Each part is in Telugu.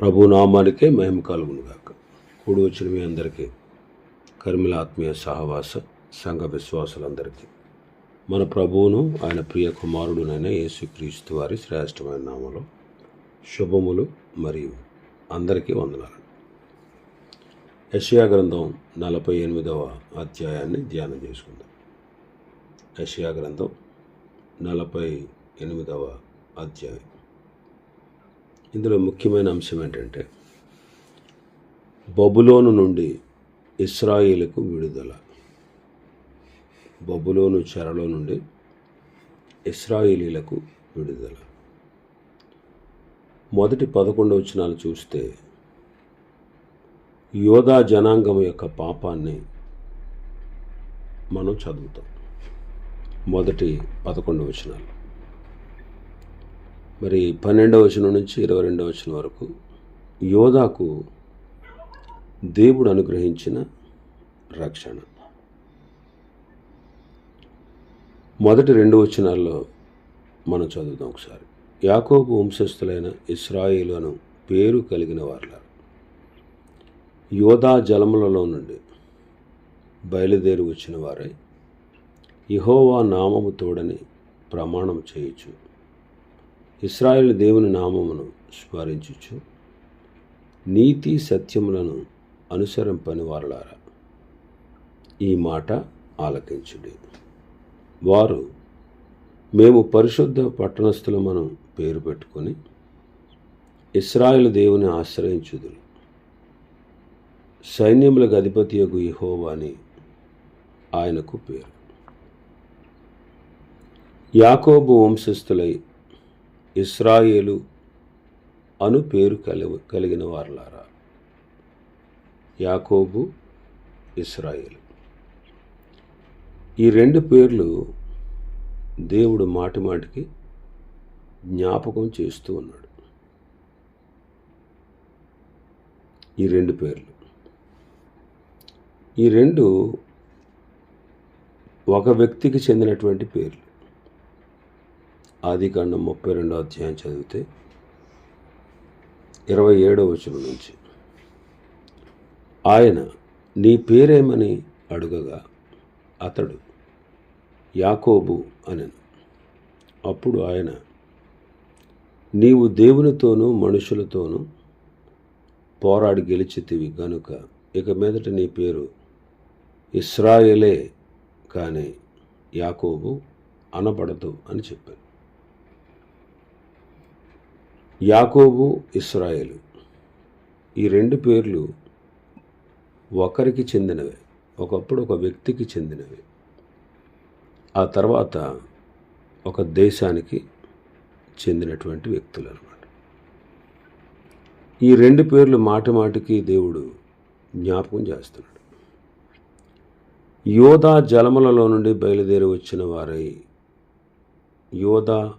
ప్రభు నామానికే మహిమ కలుగునుగాక. కూడి వచ్చిన మీ అందరికీ కర్మిల ఆత్మీయ సహవాస సంఘ విశ్వాసులందరికీ. మన ప్రభువును ఆయన ప్రియ కుమారుడునైన యేసుక్రీస్తు వారి శ్రేష్టమైన నామలో శుభములు మరియు అందరికీ వందనాలు. యషయా గ్రంథం నలభై ఎనిమిదవ అధ్యాయాన్ని ధ్యానం చేసుకుందాం. యషయా గ్రంథం నలభై ఎనిమిదవ అధ్యాయం. ఇందులో ముఖ్యమైన అంశం ఏంటంటే బబులోను నుండి ఇస్రాయిలకు విడుదల. బబులోను చెరలో నుండి ఇస్రాయిలీలకు విడుదల. మొదటి పదకొండు వచనాలు చూస్తే యోధా జనాంగం యొక్క పాపాన్ని మనం చదువుతాం. మొదటి పదకొండు వచనాలు. మరి పన్నెండవ వచనం నుంచి ఇరవై రెండవ వచనం వరకు యోధాకు దేవుడు అనుగ్రహించిన రక్షణ. మొదటి రెండు వచనాల్లో మనం చదువుదాం ఒకసారి. యాకోబు వంశస్థులైన ఇస్రాయిలు అను పేరు కలిగిన వార్ల యోధా జలములలో నుండి బయలుదేరి వచ్చిన వారై ఇహోవా నామము తోడని ప్రమాణం చేయొచ్చు ఇస్రాయేల్ దేవుని నామమును స్మరించుచు నీతి సత్యములను అనుసరింపని వారలారా. ఈ మాట ఆలకించుడి. వారు మేము పరిశుద్ధ పట్టణస్థులమను పేరు పెట్టుకొని ఇస్రాయేల్ దేవుని ఆశ్రయించుదురు. సైన్యములకు అధిపతి యొక్క ఇహోవా అని ఆయనకు పేరు. యాకోబు వంశస్థులై ఇస్రాయేలు అను పేరు కలి కలిగిన వారులారా. యాకోబు ఇస్రాయేలు. ఈ రెండు పేర్లు దేవుడు మాటిమాటికి జ్ఞాపకం చేస్తూ ఉన్నాడు. ఈ రెండు పేర్లు. ఈ రెండు ఒక వ్యక్తికి చెందినటువంటి పేర్లు. ఆదికాండం ముప్పై రెండో అధ్యాయం చదివితే ఇరవై ఏడో వచనం నుంచి. ఆయన నీ పేరేమని అడుగగా అతడు యాకోబు అనెను. అప్పుడు ఆయన నీవు దేవునితోనూ మనుషులతోనూ పోరాడి గెలిచితివి గనుక ఇక మీదట నీ పేరు ఇస్రాయలే కానీ యాకోబు అనబడదు అని చెప్పాను. యాకోబు ఇస్రాయేలు. ఈ రెండు పేర్లు ఒకరికి చెందినవే ఒకప్పుడు ఒక వ్యక్తికి చెందినవి. ఆ తర్వాత ఒక దేశానికి చెందినటువంటి వ్యక్తులు అనమాట ఈ రెండు పేర్లు మాటి మాటికి దేవుడు జ్ఞాపకం చేస్తున్నాడు. యోధా జలములలో నుండి బయలుదేరి వచ్చిన వారై యోధా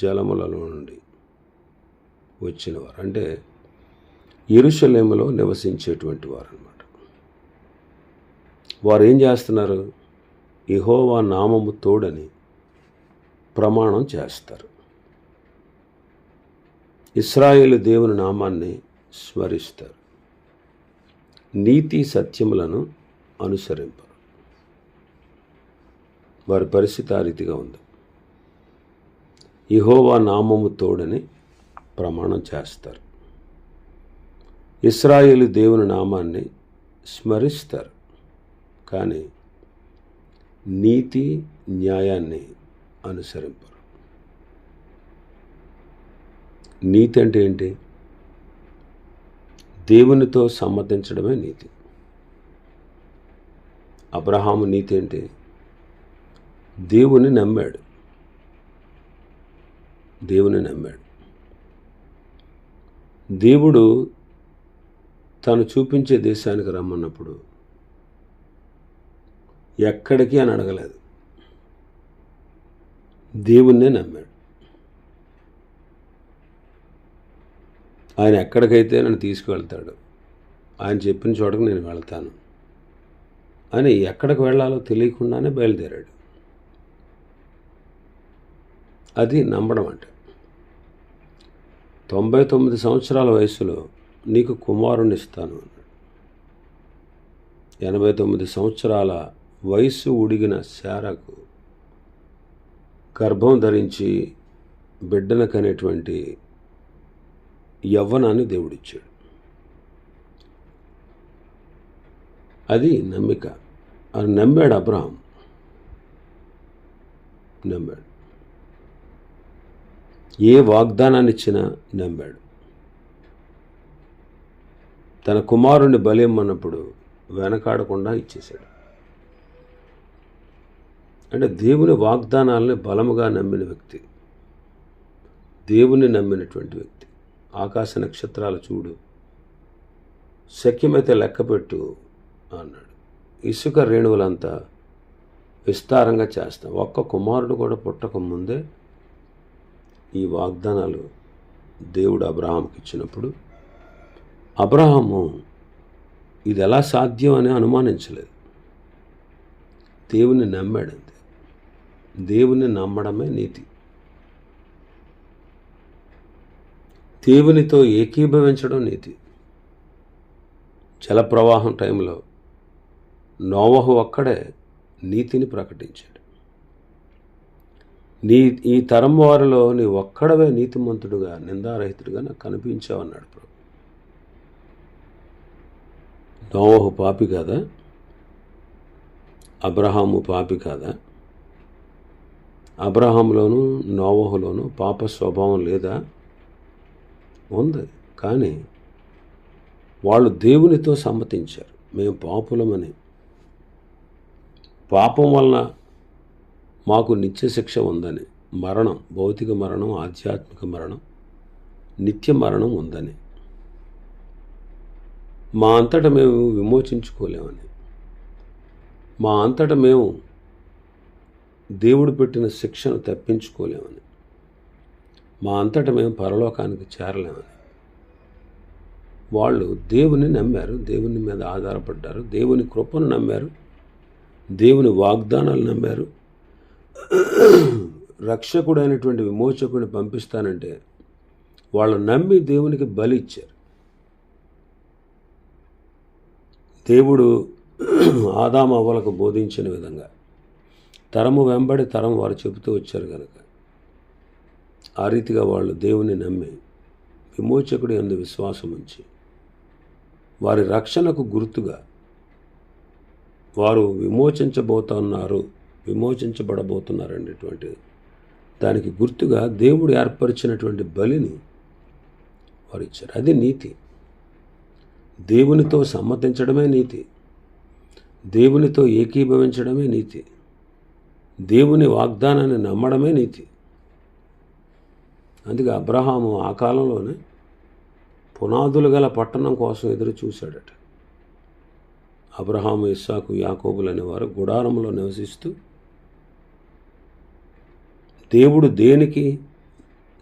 జలములలో నుండి వచ్చినవారు. అంటే ఎరుషలేములో నివసించేటువంటి వారు అనమాట వారు ఏం చేస్తున్నారు? ఇహోవా నామము తోడని ప్రమాణం చేస్తారు. ఇస్రాయేలు దేవుని నామాన్ని స్మరిస్తారు. నీతి సత్యములను అనుసరింపరు. వారి పరిస్థితి ఆ రీతిగా ఉంది. ఇహోవా నామము తోడని ప్రమాణం చేస్తారు. ఇస్రాయేలు దేవుని నామాన్ని స్మరిస్తారు. కానీ నీతి న్యాయాన్ని అనుసరింపరు. నీతి అంటే ఏంటి? దేవునితో సమ్మతించడమే నీతి. అబ్రహాము నీతి ఏంటి దేవుని నమ్మాడు. దేవుని నమ్మాడు. దేవుడు తను చూపించే దేశానికి రమ్మన్నప్పుడు ఎక్కడికి అని అడగలేదు. దేవుణ్ణే నమ్మాడు. ఆయన ఎక్కడికైతే నన్ను తీసుకువెళ్తాడు ఆయన చెప్పిన చోటకు నేను వెళ్తాను అని ఎక్కడికి వెళ్ళాలో తెలియకుండానే బయలుదేరాడు. అది నమ్మడం అంటే. తొంభై తొమ్మిది సంవత్సరాల వయసులో నీకు కుమారుని ఇస్తాను ఎనభై తొమ్మిది సంవత్సరాల వయసు ఉడిగిన శారకు గర్భం ధరించి బిడ్డను కనేటువంటి యవ్వనాన్ని దేవుడిచ్చాడు. అది నమ్మిక. అది నమ్మాడు అబ్రహం. నమ్మాడు. ఏ వాగ్దానాన్ని ఇచ్చినా నమ్మాడు. తన కుమారుణ్ణి బలిమ్మన్నప్పుడు వెనకాడకుండా ఇచ్చేశాడు. అంటే దేవుని వాగ్దానాలని బలముగా నమ్మిన వ్యక్తి దేవుని నమ్మినటువంటి వ్యక్తి ఆకాశ నక్షత్రాలు చూడు శక్యమైతే లెక్కపెట్టు అన్నాడు. ఇసుక రేణువులంతా విస్తారంగా చేస్తాం. ఒక్క కుమారుడు కూడా పుట్టక ముందే ఈ వాగ్దానాలు దేవుడు అబ్రహాంకి ఇచ్చినప్పుడు అబ్రహాము ఇది ఎలా సాధ్యం అని అనుమానించలేదు. దేవుని నమ్మాడంతే దేవుని నమ్మడమే నీతి. దేవునితో ఏకీభవించడం నీతి. జలప్రవాహం టైంలో నోవహు ఒక్కడే నీతిని ప్రకటించాడు. నీ ఈ తరం వారిలో నీ ఒక్కడవే నీతిమంతుడుగా నిందారహితుడుగా నాకు కనిపించావన్నాడు ప్రభు. నోహు పాపి కాదా? అబ్రహాము పాపి కాదా? అబ్రహాంలోను నోవహులోను పాప స్వభావం లేదా? ఉంది. కానీ వాళ్ళు దేవునితో సమ్మతించారు. మేము పాపులమని. పాపం వలన మాకు నిత్య శిక్ష ఉందని. మరణం భౌతిక మరణం ఆధ్యాత్మిక మరణం నిత్య మరణం ఉందని. మా అంతటా మేము విమోచించుకోలేమని. మా అంతటా మేము దేవుడు పెట్టిన శిక్షను తప్పించుకోలేమని. మా అంతటా మేము పరలోకానికి చేరలేమని. వాళ్ళు దేవుని నమ్మారు దేవుని మీద ఆధారపడ్డారు దేవుని కృపను నమ్మారు దేవుని వాగ్దానాలు నమ్మారు రక్షకుడైనటువంటి విమోచకుడిని పంపిస్తానంటే వాళ్ళు నమ్మి దేవునికి బలి ఇచ్చారు. దేవుడు ఆదాం అవ్వలకు బోధించిన విధంగా తరము వెంబడి తరం వారు చెబుతూ వచ్చారు కనుక ఆ రీతిగా వాళ్ళు దేవుని నమ్మి విమోచకుడి అందు విశ్వాసం ఉంచి వారి రక్షణకు గుర్తుగా వారు విమోచించబోతున్నారు. విమోచించబడబోతున్నారండి దానికి గుర్తుగా దేవుడు ఏర్పరిచినటువంటి బలిని వారు ఇచ్చారు అది నీతి. దేవునితో సమ్మతించడమే నీతి. దేవునితో ఏకీభవించడమే నీతి. దేవుని వాగ్దానాన్ని నమ్మడమే నీతి. అందుకే అబ్రహాము ఆ కాలంలోనే పునాదులు గల పట్టణం కోసం ఎదురు చూశాడట. అబ్రహాము ఇస్సాకు యాకోబులు అనేవారు గుడారంలో నివసిస్తూ దేవుడు దేనికి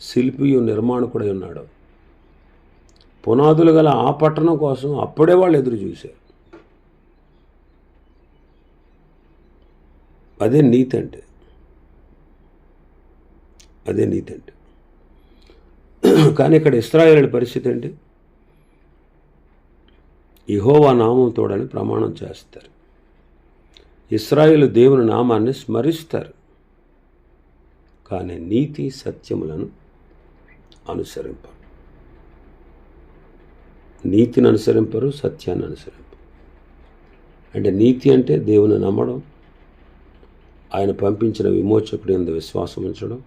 శిల్పియు నిర్మాణకుడై ఉన్నాడు. పునాదులు గల ఆ పట్టణం కోసం అప్పుడే వాళ్ళు ఎదురు చూశారు. అదే నీతి అంటే. అదే నీతి అంటే. కానీ ఇక్కడ ఇస్రాయేల్ పరిస్థితి ఏంటి? ఇహోవా నామం తోడని ప్రమాణం చేస్తారు. ఇస్రాయేల్ దేవుని నామాన్ని స్మరిస్తారు. కానీ నీతి సత్యములను అనుసరింపరు నీతిని అనుసరింపరు సత్యాన్ని అనుసరింపరు అంటే నీతి అంటే దేవుని నమ్మడం ఆయన పంపించిన విమోచకుడి ఎందు విశ్వాసం ఉంచడం.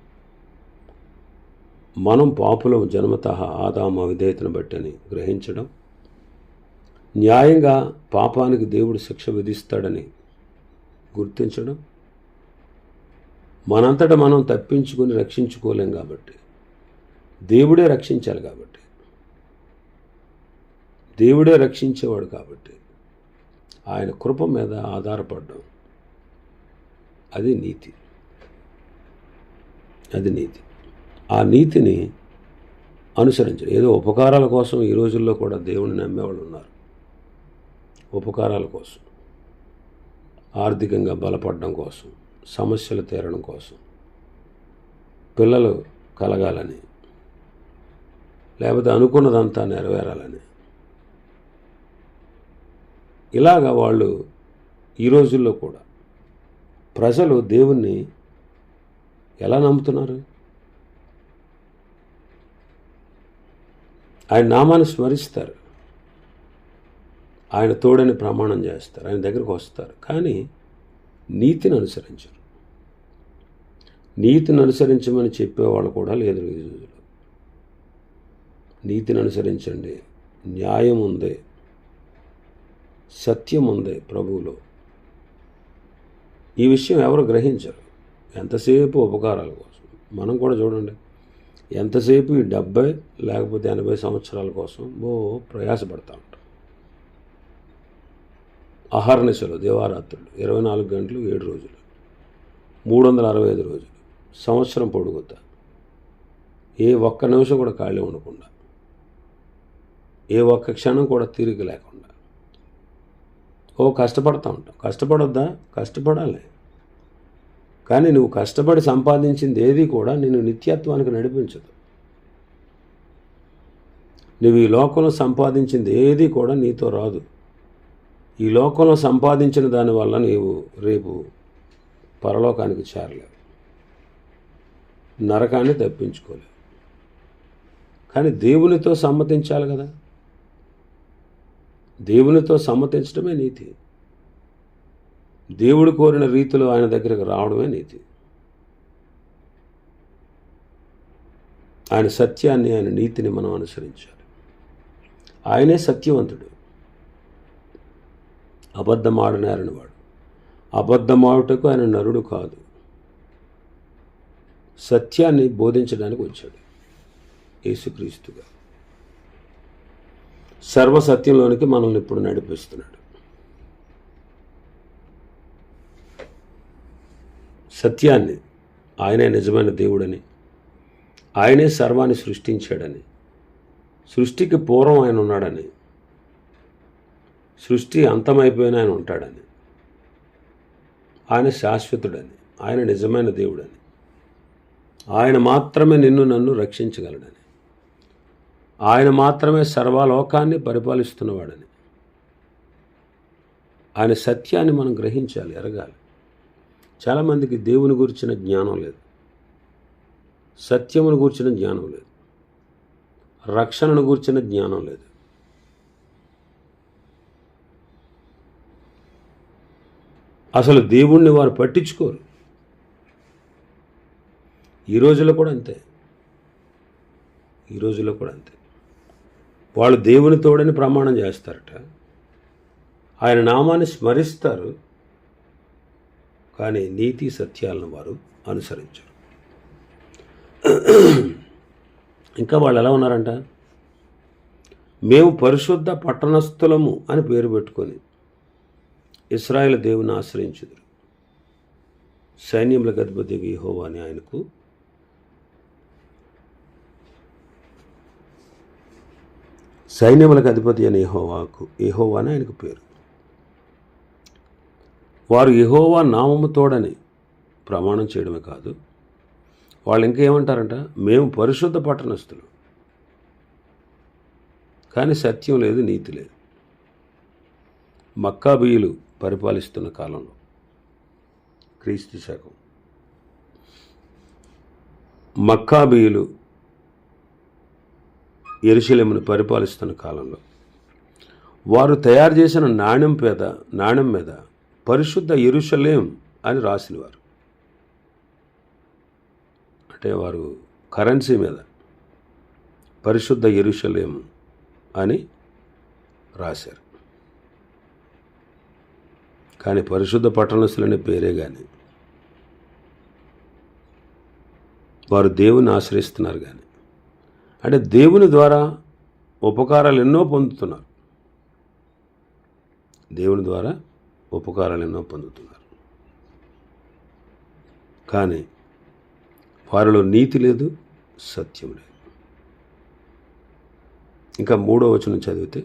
మనం పాపులం జన్మత ఆదామ విధేయతను బట్టని గ్రహించడం. న్యాయంగా పాపానికి దేవుడు శిక్ష విధిస్తాడని గుర్తించడం. మనంతట మనం తప్పించుకొని రక్షించుకోలేం కాబట్టి. దేవుడే రక్షించాలి కాబట్టి. దేవుడే రక్షించేవాడు కాబట్టి. ఆయన కృప మీద ఆధారపడడం అది నీతి. అది నీతి. ఆ నీతిని అనుసరించడం. ఏదో ఉపకారాల కోసం ఈ రోజుల్లో కూడా దేవుని నమ్మేవాళ్ళు ఉన్నారు. ఉపకారాల కోసం. ఆర్థికంగా బలపడడం కోసం. సమస్యలు తీరడం కోసం. పిల్లలు కలగాలని లేకపోతే అనుకున్నదంతా నెరవేరాలని. ఇలాగా వాళ్ళు ఈ రోజుల్లో కూడా ప్రజలు దేవుణ్ణి ఎలా నమ్ముతున్నారు? ఆయన నామాన్ని స్మరిస్తారు. ఆయన తోడని ప్రమాణం చేస్తారు. ఆయన దగ్గరకు వస్తారు. కానీ నీతిని అనుసరించరు. నీతిని అనుసరించమని చెప్పేవాళ్ళు కూడా లేదు ఈ రోజుల్లో. నీతిని అనుసరించండి. న్యాయం ఉంది. సత్యం ఉంది ప్రభువులో. ఈ విషయం ఎవరు గ్రహించరు. ఎంతసేపు ఉపకారాల కోసం? మనం కూడా చూడండి. ఎంతసేపు ఈ డెబ్బై లేకపోతే ఎనభై సంవత్సరాల కోసం? ఓ ప్రయాసపడతా ఉంటాం. అహర్నిశలు దేవారాత్రులు ఇరవై నాలుగు గంటలు ఏడు రోజులు. మూడు వందల అరవై ఐదు రోజులు. సంవత్సరం పొడుగుతా ఏ ఒక్క నిమిషం కూడా ఖాళీ ఉండకుండా. ఏ ఒక్క క్షణం కూడా తీరిక లేకుండా. ఓ కష్టపడతా ఉంటాం. కష్టపడొద్దా? కష్టపడాలి. కానీ నువ్వు కష్టపడి సంపాదించింది ఏది కూడా నేను నిత్యత్వానికి నడిపించదు. నువ్వు ఈ లోకంలో సంపాదించింది ఏది కూడా నీతో రాదు. ఈ లోకంలో సంపాదించిన దానివల్ల నీవు రేపు పరలోకానికి చేరలేవు. నరకాన్ని తప్పించుకోలేవు. కానీ దేవునితో సమ్మతించాలి కదా. దేవునితో సమ్మతించడమే నీతి. దేవుడు కోరిన రీతిలో ఆయన దగ్గరికి రావడమే నీతి. ఆయన సత్యాన్ని ఆయన నీతిని మనం అనుసరించాలి. ఆయనే సత్యవంతుడు. అబద్ధమాడనేరని వాడు అబద్ధమాడుటకు ఆయన నరుడు కాదు. సత్యాన్ని బోధించడానికి వచ్చాడు యేసుక్రీస్తుగా. సర్వసత్యంలోనికి మనల్ని ఇప్పుడు నడిపిస్తున్నాడు. సత్యాన్ని ఆయనే నిజమైన దేవుడని ఆయనే సర్వాన్ని సృష్టించాడని సృష్టికి పూర్వం ఆయన ఉన్నాడని సృష్టి అంతమైపోయిన ఆయన ఉంటాడని. ఆయన శాశ్వతుడని. ఆయన నిజమైన దేవుడని. ఆయన మాత్రమే నిన్ను నన్ను రక్షించగలడని. ఆయన మాత్రమే సర్వలోకాన్ని పరిపాలిస్తున్నవాడని. ఆయన సత్యాన్ని మనం గ్రహించాలి ఎరగాలి. చాలామందికి దేవుని గురించిన జ్ఞానం లేదు. సత్యమును గూర్చిన జ్ఞానం లేదు. రక్షణను గూర్చిన జ్ఞానం లేదు. అసలు దేవుణ్ణి వారు పట్టించుకోరు. ఈ రోజుల్లో కూడా అంతే. ఈ రోజుల్లో కూడా అంతే. వాళ్ళు దేవుని తోడని ప్రమాణం చేస్తారట. ఆయన నామాన్ని స్మరిస్తారు. కానీ నీతి సత్యాలను వారు అనుసరించరు. ఇంకా వాళ్ళు ఎలా ఉన్నారంట? మేము పరిశుద్ధ పట్టణస్థులము అని పేరు పెట్టుకొని ఇస్రాయేల్ దేవుని ఆశ్రయించుదురు. సైన్యములకు అధిపతి యెహోవా అని ఆయనకు సైన్యములకు అధిపతి అని యెహోవాకు యెహోవా అని ఆయనకు పేరు. వారు యెహోవా నామము తోడని ప్రమాణం చేయడమే కాదు వాళ్ళు ఇంకేమంటారంట మేము పరిశుద్ధ పట్టణస్థులు. కానీ సత్యం లేదు నీతి లేదు. మక్కాబీయులు పరిపాలిస్తున్న కాలంలో. క్రీస్తు శకం. మక్కాబీయులు ఎరుశలేమును పరిపాలిస్తున్న కాలంలో. వారు తయారు చేసిన నాణ్యం పేద నాణ్యం మీద పరిశుద్ధ ఎరుశలేం అని రాసినవారు. అంటే వారు కరెన్సీ మీద పరిశుద్ధ ఎరుశలేం అని రాశారు. కానీ పరిశుద్ధ పట్టణస్థులనే పేరే కానీ వారు దేవుని ఆశ్రయిస్తున్నారు కానీ అంటే దేవుని ద్వారా ఉపకారాలు ఎన్నో పొందుతున్నారు. దేవుని ద్వారా ఉపకారాలు ఎన్నో పొందుతున్నారు. కానీ వారిలో నీతి లేదు సత్యం లేదు. ఇంకా మూడో వచనం చదివితే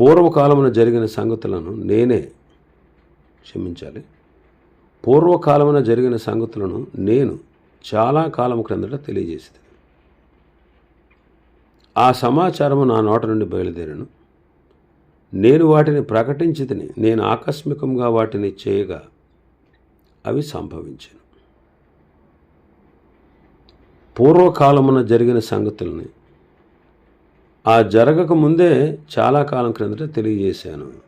పూర్వకాలమున జరిగిన సంగతులను నేనే క్షమించాలి. పూర్వకాలమున జరిగిన సంగతులను నేను చాలా కాలం క్రిందట తెలియజేసింది. ఆ సమాచారము నా నోట నుండి బయలుదేరను. నేను వాటిని ప్రకటించితిని నేను ఆకస్మికంగా వాటిని చేయగా అవి సంభవించాను. పూర్వకాలమున జరిగిన సంగతుల్ని ఆ జరగక ముందే చాలా కాలం క్రిందట తెలియజేశాను.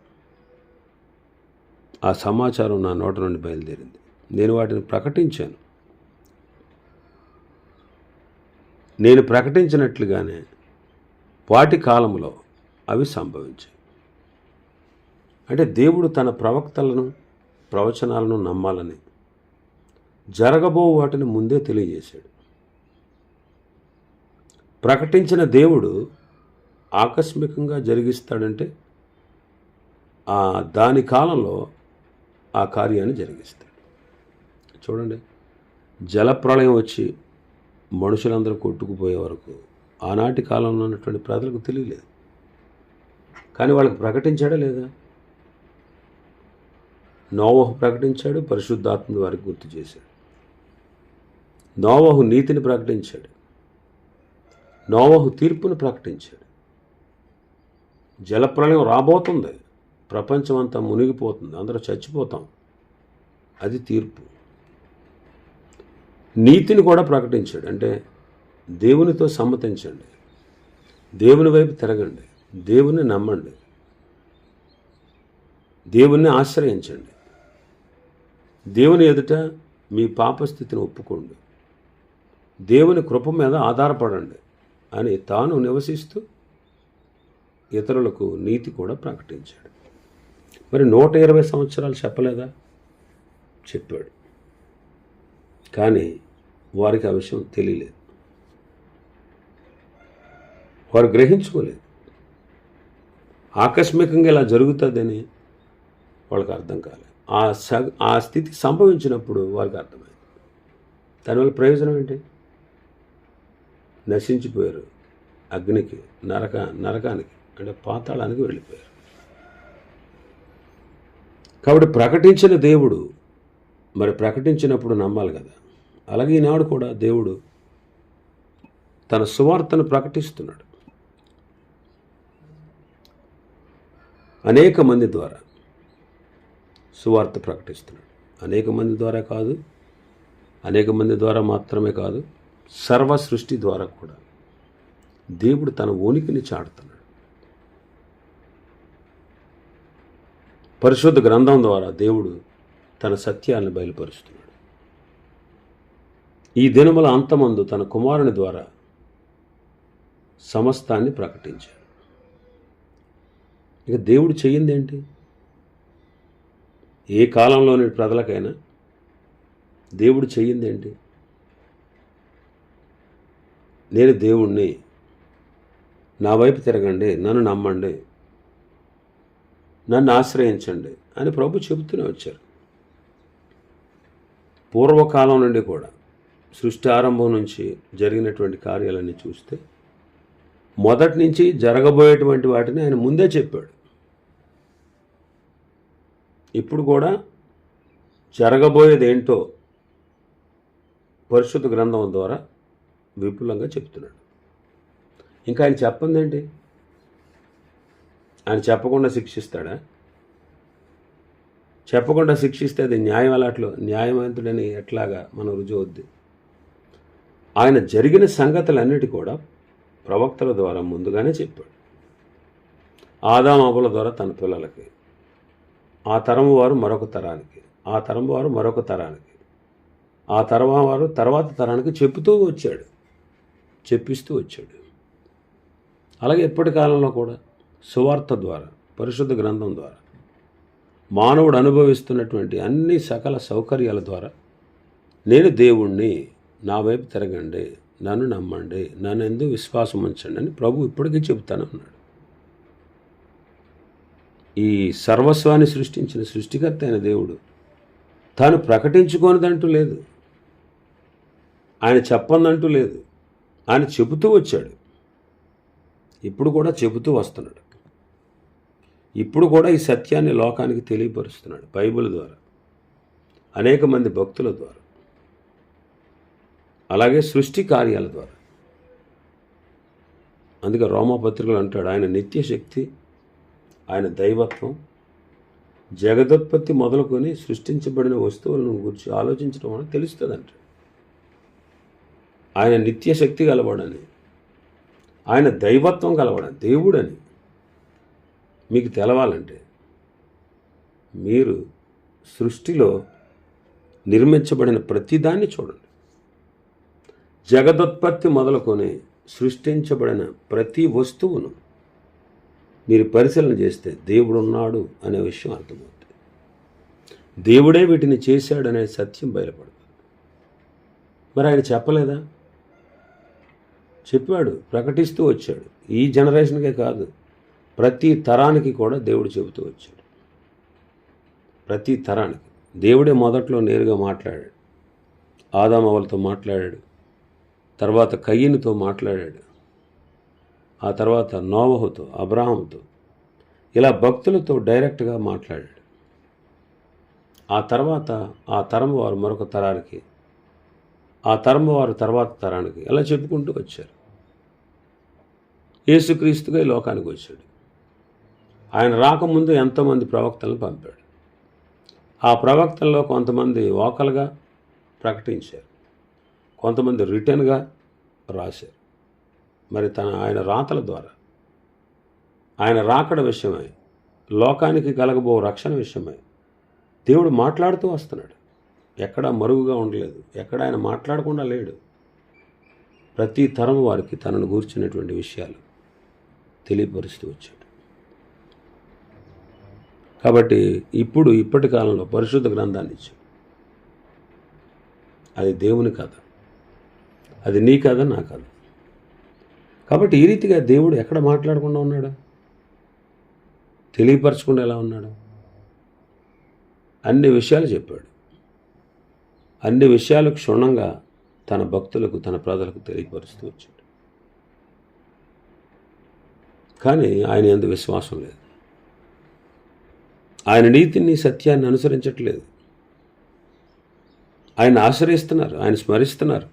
ఆ సమాచారం నా నోట నుండి బయలుదేరింది. నేను వాటిని ప్రకటించాను. నేను ప్రకటించినట్లుగానే వాటి కాలంలో అవి సంభవించాయి. అంటే దేవుడు తన ప్రవక్తలను ప్రవచనాలను నమ్మాలని జరగబో వాటిని ముందే తెలియజేశాడు. ప్రకటించిన దేవుడు ఆకస్మికంగా జరిగిస్తాడంటే దాని కాలంలో ఆ కార్యాన్ని జరిగిస్తాడు చూడండి జలప్రళయం వచ్చి మనుషులందరూ కొట్టుకుపోయే వరకు ఆనాటి కాలంలో ఉన్నటువంటి ప్రజలకు తెలియలేదు. కానీ వాళ్ళకి ప్రకటించాడా లేదా? నోవహు ప్రకటించాడు పరిశుద్ధాత్మ వారికి గుర్తు చేశాడు. నోవహు నీతిని ప్రకటించాడు. నోవహు తీర్పును ప్రకటించాడు. జలప్రళయం రాబోతుంది. ప్రపంచం అంతా మునిగిపోతుంది. అందరూ చచ్చిపోతాం. అది తీర్పు. నీతిని కూడా ప్రకటించాడు. అంటే దేవునితో సమ్మతించండి. దేవుని వైపు తిరగండి. దేవుని నమ్మండి. దేవుణ్ణి ఆశ్రయించండి. దేవుని ఎదుట మీ పాపస్థితిని ఒప్పుకోండి. దేవుని కృప మీద ఆధారపడండి అని తాను నివసిస్తూ ఇతరులకు నీతి కూడా ప్రకటించాడు. మరి నూట ఇరవై సంవత్సరాలు చెప్పలేదా? చెప్పాడు. కానీ వారికి ఆ విషయం తెలియలేదు. వారు గ్రహించుకోలేదు. ఆకస్మికంగా ఇలా జరుగుతుందని వాళ్ళకి అర్థం కాలేదు. ఆ స ఆ స్థితి సంభవించినప్పుడు వారికి అర్థమైంది. దానివల్ల ప్రయోజనం ఏంటి? నశించిపోయారు అగ్నికి నరక నరకానికి అంటే పాతాళానికి వెళ్ళిపోయారు. కాబట్టి ప్రకటించిన దేవుడు మరి ప్రకటించినప్పుడు నమ్మాలి కదా. అలాగే ఈనాడు కూడా దేవుడు తన సువార్తను ప్రకటిస్తున్నాడు. అనేక మంది ద్వారా సువార్త ప్రకటిస్తున్నాడు. అనేక మంది ద్వారా కాదు అనేక మంది ద్వారా మాత్రమే కాదు సర్వ సృష్టి ద్వారా కూడా దేవుడు తన ఉనికిని చాటుతున్నాడు. పరిశుద్ధ గ్రంథం ద్వారా దేవుడు తన సత్యాన్ని బయలుపరుస్తున్నాడు. ఈ దినముల అంతమందు తన కుమారుని ద్వారా సమస్తాన్ని ప్రకటించాడు. ఇక దేవుడు చెయ్యిందేంటి? ఏ కాలంలోని ప్రజలకైనా దేవుడు చెయ్యిందేంటి? నేను దేవుణ్ణి నా వైపు తిరగండి నన్ను నమ్మండి నన్ను ఆశ్రయించండి అని ప్రభు చెబుతూనే వచ్చారు. పూర్వకాలం నుండి కూడా సృష్టి ఆరంభం నుంచి జరిగినటువంటి కార్యాలన్నీ చూస్తే మొదటి నుంచి జరగబోయేటువంటి వాటిని ఆయన ముందే చెప్పాడు. ఇప్పుడు కూడా జరగబోయేది ఏంటో పరిశుద్ధ గ్రంథం ద్వారా విపులంగా చెప్తున్నాడు ఇంకా ఆయన చెప్పందేంటి? ఆయన చెప్పకుండా శిక్షిస్తాడా? చెప్పకుండా శిక్షిస్తే అది న్యాయం అలాట్లో న్యాయవంతుడని ఎట్లాగా మనం రుజువుద్ది ఆయన జరిగిన సంగతులన్నిటి కూడా ప్రవక్తల ద్వారా ముందుగానే చెప్పాడు. ఆదామబుల ద్వారా తన పిల్లలకి ఆ తరం వారు మరొక తరానికి ఆ తరం వారు మరొక తరానికి ఆ తరం వారు తర్వాత తరానికి చెప్తూ వచ్చాడు చెప్పిస్తూ వచ్చాడు. అలాగే ఎప్పటి కాలంలో కూడా సువార్త ద్వారా పరిశుద్ధ గ్రంథం ద్వారా మానవుడు అనుభవిస్తున్నటువంటి అన్ని సకల సౌకర్యాల ద్వారా నేను దేవుణ్ణి నా వైపు తిరగండి నన్ను నమ్మండి నన్ను ఎందుకు విశ్వాసం ఉంచండి అని ప్రభు ఇప్పటికీ చెబుతాను అన్నాడు ఈ సర్వస్వాన్ని సృష్టించిన సృష్టికర్త అయిన దేవుడు తాను ప్రకటించుకోనిదంటూ లేదు. ఆయన చెప్పందంటూ లేదు. ఆయన చెబుతూ వచ్చాడు. ఇప్పుడు కూడా చెబుతూ వస్తున్నాడు. ఇప్పుడు కూడా ఈ సత్యాన్ని లోకానికి తెలియపరుస్తున్నాడు బైబిల్ ద్వారా అనేక మంది భక్తుల ద్వారా అలాగే సృష్టి కార్యాల ద్వారా. అందుకే రోమపత్రికలు అంటాడు ఆయన నిత్యశక్తి ఆయన దైవత్వం జగదుత్పత్తి మొదలుకొని సృష్టించబడిన వస్తువులను గురించి ఆలోచించడం వల్ల తెలుస్తుంది ఆయన నిత్య శక్తి గలవాడని ఆయన దైవత్వం గలవాడని దేవుడని మీకు తెలవాలంటే మీరు సృష్టిలో నిర్మించబడిన ప్రతిదాన్ని చూడండి. జగదుత్పత్తి మొదలుకొని సృష్టించబడిన ప్రతి వస్తువును మీరు పరిశీలన చేస్తే దేవుడు ఉన్నాడు అనే విషయం అర్థమవుతుంది. దేవుడే వీటిని చేశాడనే సత్యం బయలుపడుతుంది. మరి ఆయన చెప్పలేదా? చెప్పాడు ప్రకటిస్తూ వచ్చాడు. ఈ జనరేషన్కే కాదు. ప్రతి తరానికి కూడా దేవుడు చెబుతూ వచ్చాడు. ప్రతి తరానికి. దేవుడే మొదట్లో నేరుగా మాట్లాడాడు. ఆదామవలతో మాట్లాడాడు. తర్వాత కయ్యనితో మాట్లాడాడు. ఆ తర్వాత నోవహుతో అబ్రాహంతో ఇలా భక్తులతో డైరెక్ట్గా మాట్లాడాడు. ఆ తర్వాత ఆ తరం వారు మరొక తరానికి ఆ తరం వారు తర్వాత తరానికి ఇలా చెప్పుకుంటూ వచ్చారు. యేసుక్రీస్తుగా ఈ లోకానికి వచ్చాడు. ఆయన రాకముందు ఎంతోమంది ప్రవక్తలను పంపాడు. ఆ ప్రవక్తల్లో కొంతమంది ఓకల్గా ప్రకటించారు. కొంతమంది రిటర్న్గా రాశారు. మరి తన ఆయన రాతల ద్వారా. ఆయన రాకడ విషయమై లోకానికి కలగబో రక్షణ విషయమై దేవుడు మాట్లాడుతూ వస్తున్నాడు. ఎక్కడా మరుగుగా ఉండలేదు. ఎక్కడ ఆయన మాట్లాడకుండా లేడు. ప్రతి తరం వారికి తనను గూర్చినటువంటి విషయాలు తెలియపరుస్తూ వచ్చాడు. కాబట్టి ఇప్పుడు ఇప్పటి కాలంలో పరిశుద్ధ గ్రంథాన్ని ఇచ్చాడు. అది దేవుని కథ. అది నీ కథ నా కథ. కాబట్టి ఈ రీతిగా దేవుడు ఎక్కడ మాట్లాడకుండా ఉన్నాడు? తెలియపరచకుండా ఎలా ఉన్నాడు? అన్ని విషయాలు చెప్పాడు. అన్ని విషయాలు క్షుణ్ణంగా తన భక్తులకు తన ప్రజలకు తెలియపరుస్తూ వచ్చాడు. కానీ ఆయన ఎందు విశ్వాసం లేదు. ఆయన నీతిని సత్యాన్ని అనుసరించట్లేదు. ఆయన ఆశ్రయిస్తున్నారు ఆయన స్మరిస్తున్నారు.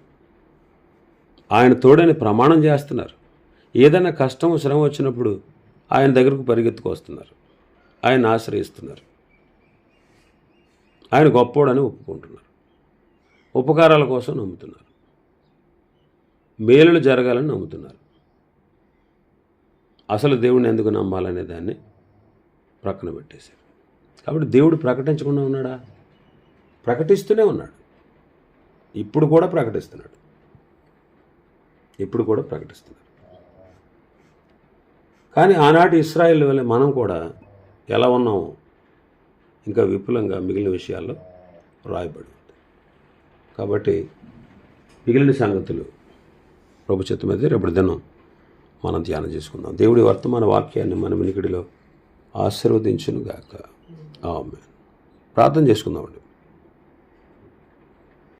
ఆయన తోడని ప్రమాణం చేస్తున్నారు. ఏదైనా కష్టం శ్రమ వచ్చినప్పుడు ఆయన దగ్గరకు పరిగెత్తుకొస్తున్నారు. ఆయన ఆశ్రయిస్తున్నారు. ఆయన గొప్పోడని ఒప్పుకుంటున్నారు. ఉపకారాల కోసం నమ్ముతున్నారు. మేలులు జరగాలని నమ్ముతున్నారు. అసలు దేవుడిని ఎందుకు నమ్మాలనే దాన్ని ప్రక్కన పెట్టేశారు. కాబట్టి దేవుడు ప్రకటించకుండా ఉన్నాడా? ప్రకటిస్తూనే ఉన్నాడు. ఇప్పుడు కూడా ప్రకటిస్తున్నాడు. ఇప్పుడు కూడా ప్రకటిస్తున్నాడు. కానీ ఆనాటి ఇస్రాయిల్ వల్ల మనం కూడా ఎలా ఉన్నామో ఇంకా విపులంగా మిగిలిన విషయాల్లో రాయబడి ఉంది. కాబట్టి మిగిలిన సంగతులు ప్రభు చిత్తం అయితే రేపటి దినం మనం ధ్యానం చేసుకుందాం. దేవుడి వర్తమాన వాక్యాన్ని మన వినికిడిలో ఆశీర్వదించును గాక ఆమె ప్రార్థన చేసుకుందామండి.